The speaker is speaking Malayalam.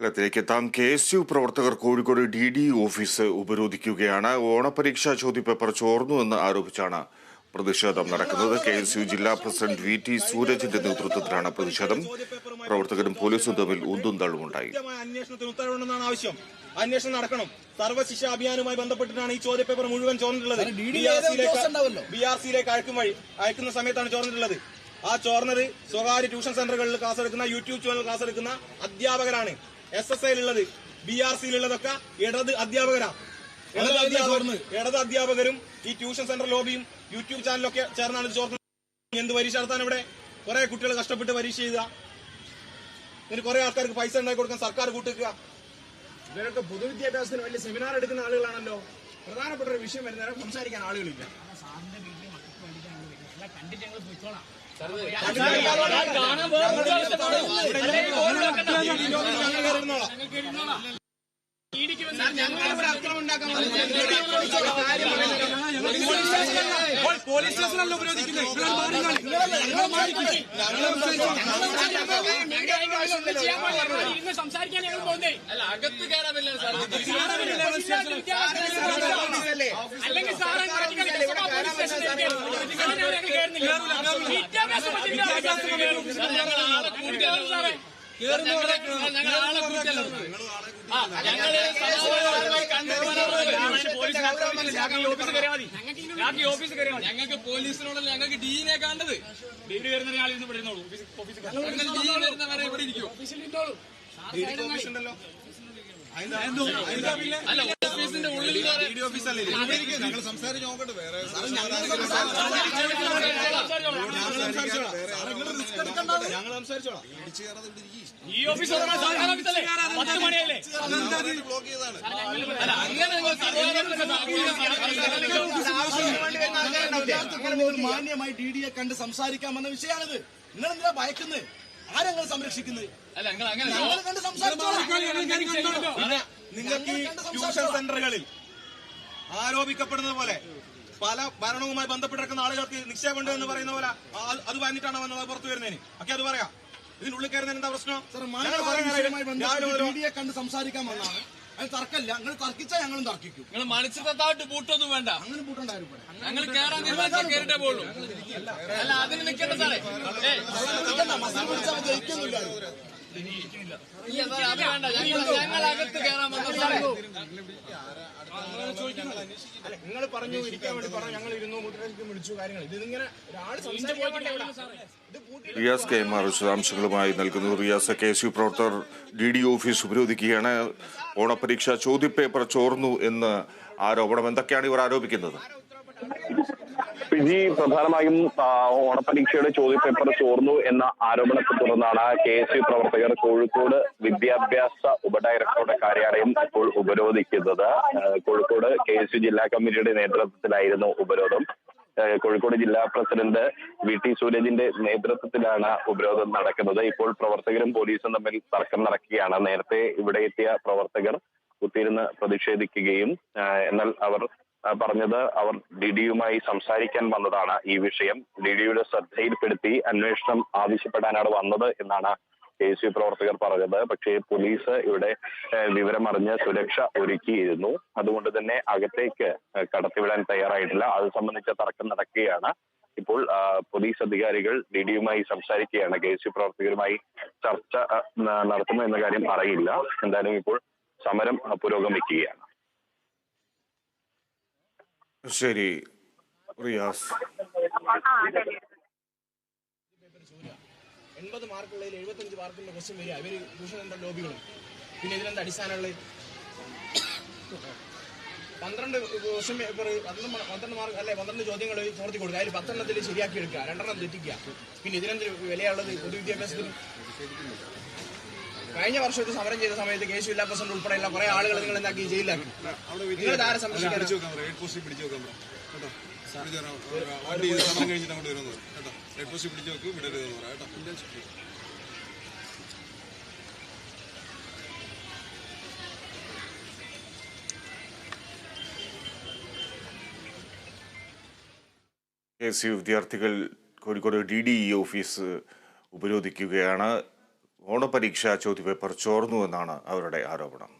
കേരളത്തിലേക്ക് എത്താം. കെ എസ് യു പ്രവർത്തകർ കോഴിക്കോട് ഡി ഡി ഓഫീസ് ഉപരോധിക്കുകയാണ്. ഓണപരീക്ഷാ ചോദ്യപേപ്പർ ചോർന്നുവെന്ന് ആരോപിച്ചാണ് പ്രതിഷേധം നടക്കുന്നത്. കെ എസ് യു ജില്ലാ പ്രസിഡന്റ് വി ടി സൂരജിന്റെ നേതൃത്വത്തിലാണ് പ്രതിഷേധം. പ്രവർത്തകരും പോലീസും തമ്മിൽ ഉന്തും തള്ളുമുണ്ടായി. അന്വേഷണത്തിന് ഉത്തരവിടണമെന്നാണ് ആവശ്യം അന്വേഷണം നടക്കണം. സർവശിക്ഷ അഭിയാനുമായി ബന്ധപ്പെട്ടിട്ടാണ് ഈ ചോദ്യപേപ്പർ മുഴുവൻ ചോർന്നിട്ടുള്ളത്. ബി ആർ സിയിലേക്ക് അയക്കും വഴി അയക്കുന്ന സമയത്താണ് ചോർന്നിട്ടുള്ളത്. ആ ചോർന്നത് സ്വകാര്യ ട്യൂഷൻ സെന്ററുകളിൽ ക്ലാസ് എടുക്കുന്ന യൂട്യൂബ് ചാനൽ ക്ലാസ് എടുക്കുന്ന അധ്യാപകരാണ്. എസ് എസ് ഐയിലുള്ളത് ബി ആർ സിയിലുള്ളതൊക്കെ ഇടത് അധ്യാപകരാ. ഇടത് അധ്യാപകർ ഇടത് അധ്യാപകരും ഈ ട്യൂഷൻ സെന്റർ ലോബിയും യൂട്യൂബ് ചാനലൊക്കെ ചേർന്നാണ് ചോർന്നത്. എന്ത് പരീക്ഷ നടത്താൻ ഇവിടെ കുറെ കുട്ടികൾ കഷ്ടപ്പെട്ട് പരീക്ഷ ചെയ്യുക ഇതിന് കുറെ ആൾക്കാർക്ക് പൈസ ഉണ്ടാക്കി കൊടുക്കാൻ സർക്കാർ കൂട്ടിക്കുക ഇവരൊക്കെ പൊതുവിദ്യാഭ്യാസത്തിന് വലിയ സെമിനാർ എടുക്കുന്ന ആളുകളാണല്ലോ. പ്രധാനപ്പെട്ട ഒരു വിഷയം വരുന്നേരം സംസാരിക്കാൻ ആളുകളില്ല. പോലീസ് സ്റ്റേഷനല്ല ഉപരോധിക്കുന്നത് സംസാരിക്കാൻ ഞങ്ങൾ പോകുന്നേ അല്ല അകത്ത് കയറാൻ പറ്റില്ല. അല്ലെങ്കിൽ സാറ് ഞങ്ങൾക്ക് പോലീസിനോടല്ല? ഞങ്ങൾക്ക് ഡീനെ കണ്ടത്. ഡീന് വരുന്ന ആളിന്ന് ഇന്ന് ഡീന് ഓഫീസിൽ വരുന്നവരെ ഇവിടെ ഇരിക്കും. ഓഫീസിൽ അല്ല ഓഫീസിന്റെ ഉള്ളിൽ കയറി. ഓഫീസല്ലേ? ഞങ്ങൾ സംസാരിച്ച് നോക്കട്ടെ വേറെ. ഞങ്ങൾ സംസാരിച്ചോളാം ഈ ഓഫീസ് പത്ത് മണിയല്ലേ നിങ്ങൾ നിങ്ങൾ മാന്യമായി ഡി ഡിയെ കണ്ട് സംസാരിക്കാമെന്ന വിഷയമാണിത്. നിങ്ങൾ എന്തിനാ ഭയക്കുന്നത് ആരെങ്ങൾ സംരക്ഷിക്കുന്നത് അല്ല നിങ്ങൾ അങ്ങനെ കണ്ട് സംസാരിച്ചോളാം നിങ്ങൾക്ക് ഈ ട്യൂഷൻ സെന്ററുകളിൽ ആരോപിക്കപ്പെടുന്നത് പോലെ പല ഭരണവുമായി ബന്ധപ്പെട്ടിരിക്കുന്ന ആളുകൾക്ക് നിക്ഷേപമുണ്ട് എന്ന് പറയുന്ന പോലെ അത് പറഞ്ഞിട്ടാണ് വന്നത് പുറത്തു വരുന്നതിന് ഒക്കെ അത് പറയാം ഇതിനുള്ളിൽ കയറുന്നതിന് എന്താ പ്രശ്നം കണ്ട് സംസാരിക്കാൻ വന്നാണ് അത് തർക്കല്ല നിങ്ങൾ തർക്കിച്ചാൽ ഞങ്ങളും തർക്കിക്കും നിങ്ങൾ മണിച്ചിട്ടത്തായിട്ട് പൂട്ടൊന്നും വേണ്ട അങ്ങനെ കൂട്ടുണ്ടായിരുന്നു ഞങ്ങൾ കയറാൻ കേറിട്ടേ പോകുള്ളൂ അല്ല അതിന് നിൽക്കണ്ട സാറേ നിങ്ങൾ പറഞ്ഞു ഇരിക്കാൻ വേണ്ടി പറഞ്ഞു ഞങ്ങൾ ഇരുന്നു മുദ്രയ്ക്ക് വിളിച്ചു കാര്യങ്ങൾ ഇതിങ്ങനെ ഒരാൾ സംസാരിക്കാൻ വേണ്ടി കെ ഇത് ആർ റിയാസ് വിശദാംശങ്ങളുമായി നൽകുന്നു. റിയാസ് കെ എസ് യു പ്രവർത്തകർ ഡി ഡി ഓഫീസ് ഉപരോധിക്കുകയാണ്. ഓണപരീക്ഷ ചോദ്യപേപ്പർ ചോർന്നു എന്ന് ആരോപണം. എന്തൊക്കെയാണ് ഇവർ ആരോപിക്കുന്നത്? പിജി പ്രധാനമായും ഓണപ്പരീക്ഷയുടെ ചോദ്യപേപ്പർ ചോർന്നു എന്ന ആരോപണത്തെ തുടർന്നാണ് കെ എസ് യു പ്രവർത്തകർ കോഴിക്കോട് വിദ്യാഭ്യാസ ഉപഡയറക്ടറുടെ കാര്യാലയം ഇപ്പോൾ ഉപരോധിക്കുന്നത്. കോഴിക്കോട് കെ എസ് യു ജില്ലാ കമ്മിറ്റിയുടെ നേതൃത്വത്തിലായിരുന്നു ഉപരോധം. കോഴിക്കോട് ജില്ലാ പ്രസിഡന്റ് വി ടി സൂരജിന്റെ നേതൃത്വത്തിലാണ് ഉപരോധം നടക്കുന്നത്. ഇപ്പോൾ പ്രവർത്തകരും പോലീസും തമ്മിൽ തർക്കം നടക്കുകയാണ്. നേരത്തെ ഇവിടെ എത്തിയ പ്രവർത്തകർ കുത്തിയിരുന്ന് പ്രതിഷേധിക്കുകയും എന്നാൽ അവർ പറഞ്ഞത് അവർ ഡി ഡിയുമായി സംസാരിക്കാൻ വന്നതാണ് ഈ വിഷയം. ഡി ഡിയുടെ ശ്രദ്ധയിൽപ്പെടുത്തി അന്വേഷണം ആവശ്യപ്പെടാനാണ് വന്നത് എന്നാണ് എ സി പ്രവർത്തകർ പറഞ്ഞത്. പക്ഷേ പോലീസ് ഇവിടെ വിവരമറിഞ്ഞ് സുരക്ഷ ഒരുക്കിയിരുന്നു. അതുകൊണ്ട് തന്നെ അകത്തേക്ക് കടത്തിവിടാൻ തയ്യാറായിട്ടില്ല. അത് സംബന്ധിച്ച തർക്കം നടക്കുകയാണ്. ഇപ്പോൾ പോലീസ് അധികാരികൾ ഡി ഡിയുമായി സംസാരിക്കുകയാണ്. കെ യു പ്രവർത്തകരുമായി ചർച്ച നടത്തുന്നു എന്ന കാര്യം അറിയില്ല. എന്തായാലും ഇപ്പോൾ സമരം പുരോഗമിക്കുകയാണ്. ശരി. റിയാസ്. എൺപത് മാർക്കുള്ളതിൽ എഴുപത്തഞ്ച് മാർക്കിന്റെ ക്വസ്റ്റ്യൻ വരിക. ഇവർ ദൂഷണ ലോബികളും. പിന്നെ ഇതിനെന്താ അടിസ്ഥാനമുള്ളത്? പന്ത്രണ്ട് ക്വസ്റ്റ്യൻ പേപ്പർ പന്ത്രണ്ട് പന്ത്രണ്ട് മാർക്ക് അല്ലെ പന്ത്രണ്ട് ചോദ്യങ്ങൾ ചോർത്തി കൊടുക്കുക. അതിൽ പത്തെണ്ണത്തിൽ ശരിയാക്കി എടുക്കുക. രണ്ടെണ്ണം തെറ്റിക്കുക. പിന്നെ ഇതിനെന്ത് വിലയുള്ളത് പൊതുവിദ്യാഭ്യാസത്തിന്? കഴിഞ്ഞ വർഷം ഇത് സമരം ചെയ്ത സമയത്ത് കെ ജില്ലാ പ്രസിഡന്റ് ഉൾപ്പെടെയുള്ള കുറെ ആളുകൾ നിങ്ങൾ എന്താക്കി? ജയിലിലാക്കി. നിങ്ങൾ ആരെ സംരക്ഷിക്കാൻ കെ എസ് യു വിദ്യാർത്ഥികൾ Kozhikode D D E office ഉപരോധിക്കുകയാണ്. ഓണപരീക്ഷാ ചോദ്യപേപ്പർ ചോർന്നുവെന്നാണ് അവരുടെ ആരോപണം.